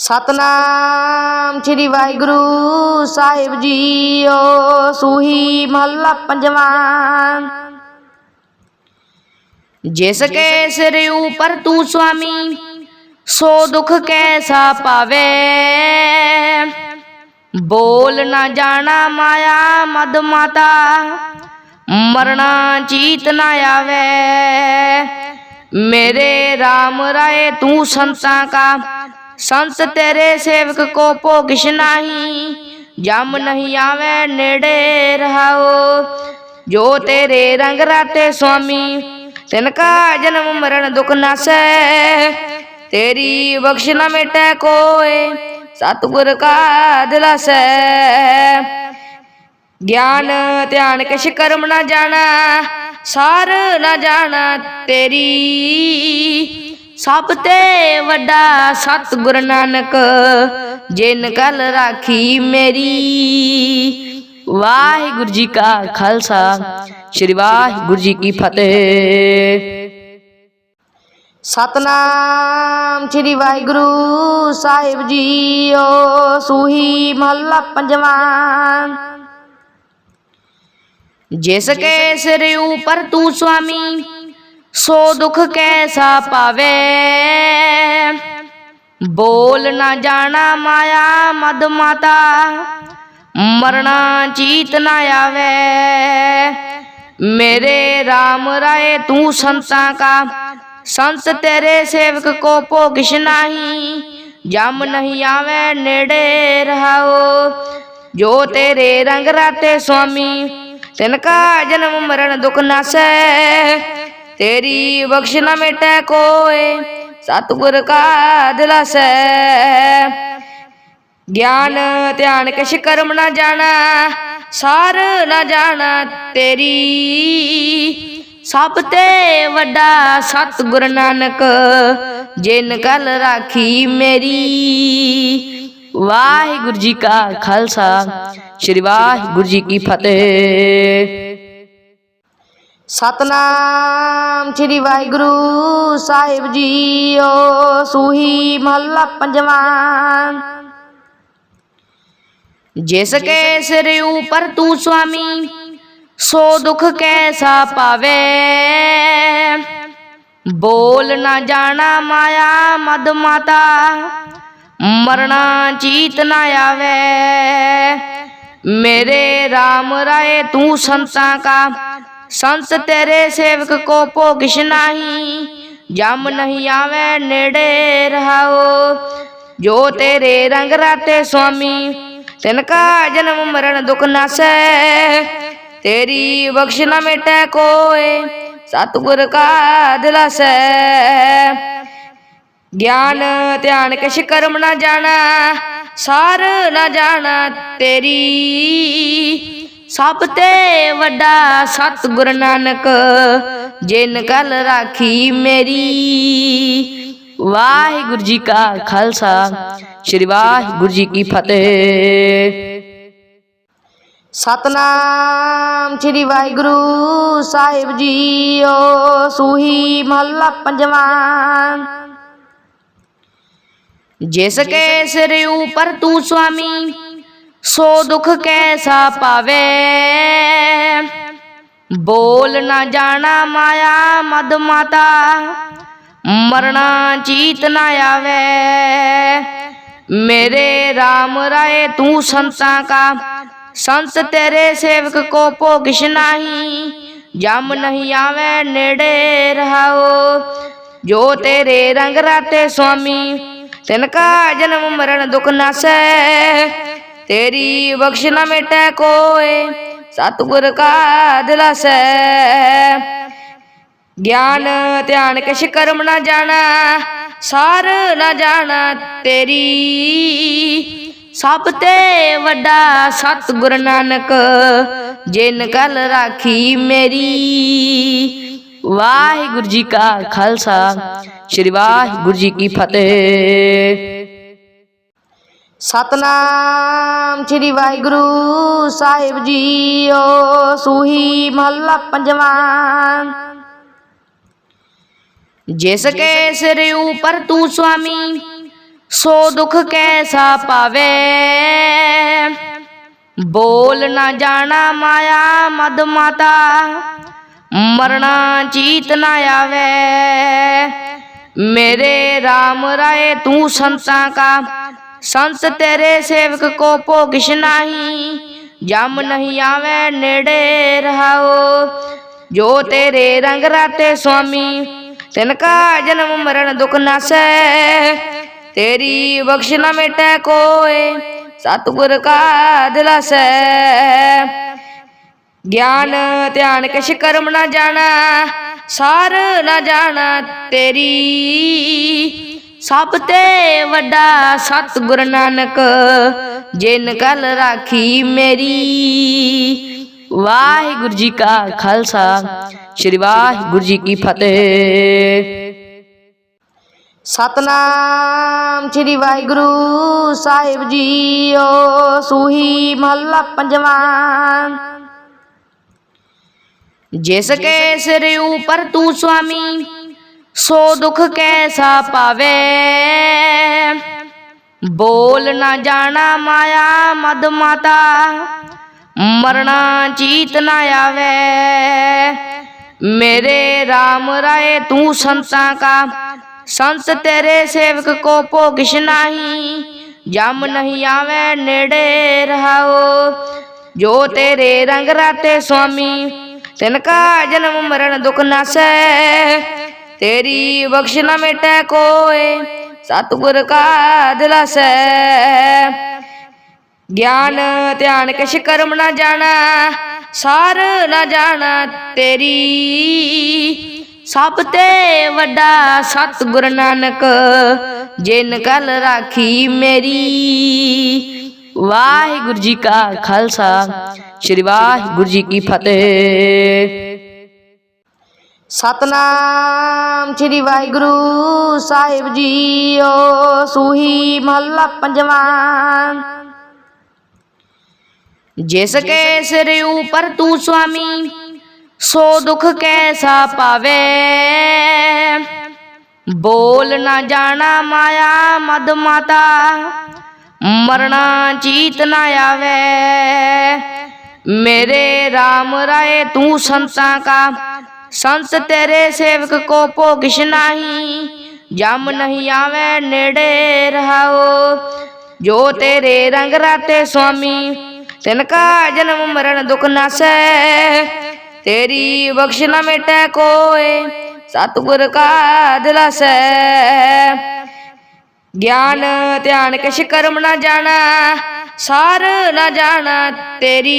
ਸਤਨਾਮ ਸ੍ਰੀ ਵਾਹਿਗੁਰੂ ਸਾਹਿਬ ਜੀਓ, ਸੂਹੀ ਮਹੱਲਾ ਪੰਜਵਾਂ। ਜਿਸ ਕੇ ਸਿਰ ਉਪਰ ਤੂੰ ਸੁਆਮੀ, ਸੋ ਦੁਖ ਕੈਸਾ ਪਾਵੇ? ਬੋਲ ਨਾ ਜਾਣਾ ਮਾਇਆ ਮਦ ਮਾਤਾ ਮਰਣਾ ਚੀਤ ਨਾ ਆਵੇ। ਮੇਰੇ RAM ਰਾਏ ਤੂੰ ਸੰਤਾਂ ਕਾ ਸੰਤ ਤੇਰੇ ਸੇਵਕ ਕੋ ਭੋਗਿਸ਼ ਨਹੀਂ, ਜਮ ਨਹੀਂ ਆਵੇ ਨੇੜੇ ਰਹਾਓ। ਜੋ ਤੇਰੇ ਰੰਗ ਰਾਤੇ ਸੁਆਮੀ, ਤਿਨ ਕਾ ਜਨਮ ਮਰਨ ਦੁਖ ਨਾਸੈ। ਤੇਰੀ ਬਖਸ਼ ਨਾ ਮਿਟੈ ਕੋਇ ਸਤਗੁਰ ਕਾ ਦਿਲਾਸੈ। ਗਿਆਨ, ਧਿਆਨ ਕਿਛ ਕਰਮ ਨਾ ਜਾਣਾ, ਸਾਰ ਨਾ ਜਾਣਾ ਤੇਰੀ। ਸਭ ਤੇ ਵੱਡਾ ਸਤਿਗੁਰ ਨਾਨਕ, ਜਿਨ ਕਲ ਰਾਖੀ ਮੇਰੀ। ਵਾਹਿਗੁਰੂ ਜੀ ਕਾ ਖਾਲਸਾ, ਸ੍ਰੀ ਵਾਹਿਗੁਰੂ ਜੀ ਕੀ ਫਤਿਹ। ਸਤਨਾਮ ਸ੍ਰੀ ਵਾਹਿਗੁਰੂ ਸਾਹਿਬ ਜੀਓ, ਸੂਹੀ ਮਹੱਲਾ ਪੰਜਵਾਂ। ਜਿਸ ਕੇ ਸਿਰ ਉਪਰ ਤੂੰ ਸੁਆਮੀ सो दुख कैसा पावे बोल न जाना माया मद माता मरना चीत न आवे मेरे राम राय तू संता का संत तेरे सेवक को पोगिश नाही जम नहीं आवे नेड़े रहो जो तेरे रंग राते स्वामी तिनका जन्म मरण दुख नासे ਤੇਰੀ ਬਖਸ਼ ਨਾ ਮਿਟੈ ਕੋਏ ਸਤਿਗੁਰ ਕਾ ਦਿਲਾਸੈ ਗਿਆਨ ਧਿਆਨ ਕਿਛ ਕਰਮ ਨਾ ਜਾਣਾ ਸਾਰ ਨਾ ਜਾਣਾ ਤੇਰੀ। ਸਭ ਤੇ ਵੱਡਾ ਸਤਿਗੁਰ ਨਾਨਕ ਜਿਨ ਕਲ ਰਾਖੀ ਮੇਰੀ। ਵਾਹਿਗੁਰੂ ਜੀ ਕਾ ਖਾਲਸਾ ਸ੍ਰੀ ਵਾਹਿਗੁਰੂ ਜੀ ਕੀ ਫਤਿਹ। ਸਤਨਾਮ ਸ੍ਰੀ ਵਾਹਿਗੁਰੂ ਸਾਹਿਬ ਜੀਓ ਸੂਹੀ ਮਹੱਲਾ ਪੰਜਵਾਂ। ਜਿਸ ਕੇ ਸਿਰ ਉਪਰ ਤੂੰ ਸੁਆਮੀ, ਸੋ ਦੁਖ ਕੈਸਾ ਪਾਵੇ? ਬੋਲ ਨਾ ਜਾਣਾ ਮਾਇਆ ਮਦ ਮਾਤਾ ਮਰਣਾ ਚੀਤ ਨਾ ਆਵੇ। ਮੇਰੇ RAM ਰਾਏ ਤੂੰ ਸੰਤਾਂ ਕਾ ਸੰਤ ਤੇਰੇ ਸੇਵਕ ਕੋ ਭੋਗਿਸ਼ ਨਹੀਂ, ਜਮ ਨਹੀਂ ਆਵੇ ਨੇੜੇ ਰਹਾਓ। ਜੋ ਤੇਰੇ ਰੰਗ ਰਾਤੇ ਸੁਆਮੀ ਤਿਨ ਕਾ ਜਨਮ ਮਰਨ ਦੁਖ ਨਾਸੈ। ਤੇਰੀ ਬਖਸ਼ ਨਾ ਮਿਟੈ ਕੋਏ, ਸਤਿਗੁਰ ਕਾ ਦਿਲਾਸੈ ਗਿਆਨ, ਧਿਆਨ ਕਿਛ ਕਰਮ ਨਾ ਜਾਣਾ, ਸਾਰ ਨਾ ਜਾਣਾ ਤੇਰੀ। ਸਭ ਤੇ ਵੱਡਾ ਸਤਿਗੁਰ ਨਾਨਕ, ਜਿਨ ਕਲ ਰਾਖੀ ਮੇਰੀ। ਵਾਹਿਗੁਰੂ ਜੀ ਕਾ ਖਾਲਸਾ, ਸ੍ਰੀ ਵਾਹਿਗੁਰੂ ਜੀ ਕੀ ਫਤਿਹ। ਸਤਨਾਮ ਸ੍ਰੀ ਵਾਹਿਗੁਰੂ ਸਾਹਿਬ ਜੀਓ, ਸੂਹੀ ਮਹੱਲਾ ਪੰਜਵਾਂ। ਜਿਸ ਕੇ ਸਿਰ ਉਪਰ ਤੂੰ ਸੁਆਮੀ ਸੋ ਦੁੱਖ ਕੈਸਾ ਪਾਵੇ? ਬੋਲ ਨਾ ਜਾਣਾ ਮਾਇਆ ਮਦ ਮਾਤਾ ਮਰਣਾ ਚੀਤ ਨਾ ਆਵੇ। ਮੇਰੇ RAM ਰਾਏ ਤੂੰ ਸੰਤਾਂ ਕਾ, ਸੰਤ ਤੇਰੇ ਸੇਵਕ ਕੋ ਭੋਗਿਸ਼ ਨਹੀਂ। ਜਮ ਨਹੀਂ ਆਵੇ ਨੇੜੇ ਰਹਾਓ, ਜੋ ਤੇਰੇ ਰੰਗ ਰਾਤੇ ਸੁਆਮੀ ਤਿਨ ਕਾ ਜਨਮ ਮਰਨ ਦੁਖ ਨਾਸੈ। ਤੇਰੀ ਬਖਸ਼ ਨਾ ਮਿਟੈ ਕੋਏ। ਸਤਿਗੁਰ ਕਾ ਦਿਲਾਸੈ ਗਿਆਨ ਧਿਆਨ ਕਿਛ ਕਰਮ ਨਾ ਜਾਣਾ। ਸਾਰ ਨਾ ਜਾਣਾ ਤੇਰੀ। ਸਭ ਤੇ ਵੱਡਾ ਸਤਿਗੁਰ ਨਾਨਕ ਜਿਨ ਕਲ ਰਾਖੀ ਮੇਰੀ। ਵਾਹਿਗੁਰੂ ਜੀ ਕਾ ਖਾਲਸਾ। ਸ੍ਰੀ ਵਾਹਿਗੁਰੂ ਜੀ ਕੀ ਫਤਿਹ। ਸਤਨਾਮ ਸ੍ਰੀ ਵਾਹਿਗੁਰੂ ਸਾਹਿਬ ਜੀਓ, ਸੂਹੀ ਮਹੱਲਾ ਪੰਜਵਾਂ। ਜਿਸ ਕੇ ਸਿਰ ਉਪਰ ਤੂੰ ਸੁਆਮੀ, ਸੋ ਦੁਖ ਕੈਸਾ ਪਾਵੇ? ਬੋਲ ਨਾ ਜਾਣਾ ਮਾਇਆ ਮਦ ਮਾਤਾ, ਮਰਨਾ ਚੀਤ ਨਾ ਆਵੇ। ਮੇਰੇ RAM ਰਾਏ ਤੂੰ ਸੰਤਾਂ ਕਾ ਸੰਤ ਤੇਰੇ ਸੇਵਕ ਕੋ ਭੋਗਿਸ਼ ਨਹੀਂ, ਜਮ ਨਹੀਂ ਆਵੇ ਨੇੜੇ ਰਹਾਓ। ਜੋ ਤੇਰੇ ਰੰਗ ਰਾਤੇ ਸੁਆਮੀ, ਤਿਨ ਕਾ ਜਨਮ ਮਰਨ ਦੁਖ ਨਾਸੈ। ਤੇਰੀ ਬਖਸ਼ ਨਾ ਮਿਟੈ ਕੋਏ, ਸਤਗੁਰ ਕਾ ਦਿਲਾਸੈ। ਗਿਆਨ ਧਿਆਨ ਕਿਛ ਕਰਮ ਨਾ ਜਾਣਾ, ਸਾਰ ਨਾ ਜਾਣਾ ਤੇਰੀ। ਸਭ ਤੇ ਵੱਡਾ ਸਤਿਗੁਰ ਨਾਨਕ, ਜਿਨ ਕਲ ਰਾਖੀ ਮੇਰੀ। ਵਾਹਿਗੁਰੂ ਜੀ ਕਾ ਖਾਲਸਾ, ਸ੍ਰੀ ਵਾਹਿਗੁਰੂ ਜੀ ਕੀ ਫਤਿਹ। ਸਤਨਾਮ ਸ੍ਰੀ ਵਾਹਿਗੁਰੂ ਸਾਹਿਬ ਜੀਓ, ਸੂਹੀ ਮਹੱਲਾ ਪੰਜਵਾਂ। ਜਿਸ ਕੇ ਸਿਰ ਉਪਰ ਤੂੰ ਸੁਆਮੀ सो दुख कैसा पावे बोल न जाना माया मद माता मरना चीत न आवे मेरे राम राय तू संता का संत तेरे सेवक को पोगिश नाही जम नहीं आवे नेड़े रहो जो तेरे रंग राते स्वामी तिनका जन्म मरण दुख नसे ਤੇਰੀ ਬਖਸ਼ ਨਾ ਮਿਟੈ ਕੋਏ ਸਤਿਗੁਰ ਕਾ ਦਿਲਾਸੈ। ਗਿਆਨ ਧਿਆਨ ਕਿਛ ਕਰਮ ਨਾ ਜਾਣਾ ਸਾਰ ਨਾ ਜਾਣਾ ਤੇਰੀ। ਸਭ ਤੇ ਵੱਡਾ ਸਤਿਗੁਰ ਨਾਨਕ ਜਿਨ ਕਲ ਰਾਖੀ ਮੇਰੀ। ਵਾਹਿਗੁਰੂ ਜੀ ਕਾ ਖਾਲਸਾ ਸ੍ਰੀ ਵਾਹਿਗੁਰੂ ਜੀ ਕੀ ਫਤਿਹ। ਸਤਨਾਮ ਸ੍ਰੀ ਵਾਹਿਗੁਰੂ ਸਾਹਿਬ ਜੀਓ, ਸੂਹੀ ਮਹੱਲਾ ਪੰਜਵਾਂ। ਜਿਸ ਕੇ ਸਿਰ ਉਪਰ ਤੂੰ ਸੁਆਮੀ, ਸੋ ਦੁਖ ਕੈਸਾ ਪਾਵੇ? ਬੋਲ ਨਾ ਜਾਣਾ ਮਾਇਆ ਮਦ ਮਾਤਾ ਮਰਣਾ ਚੀਤ ਨਾ ਆਵੇ। ਮੇਰੇ RAM ਰਾਏ ਤੂੰ ਸੰਤਾਂ ਕਾ ਸੰਤ ਤੇਰੇ ਸੇਵਕ ਕੋ ਭੋਗਿਸ਼ ਨਹੀਂ, ਜਮ ਨਹੀਂ ਆਵੇ ਨੇੜੇ ਰਹਾਓ। ਜੋ ਤੇਰੇ ਰੰਗ ਰਾਤੇ ਸੁਆਮੀ, ਤਿਨ ਕਾ ਜਨਮ ਮਰਨ ਦੁਖ ਨਾਸੈ। ਤੇਰੀ ਬਖਸ਼ ਨਾ ਮਿਟੈ ਕੋਏ, ਸਤਗੁਰ ਕਾ ਦਿਲਾਸੈ। ਗਿਆਨ ਧਿਆਨ ਕਿਛ ਕਰਮ ਨਾ ਜਾਣਾ, ਸਾਰ ਨਾ ਜਾਣਾ ਤੇਰੀ।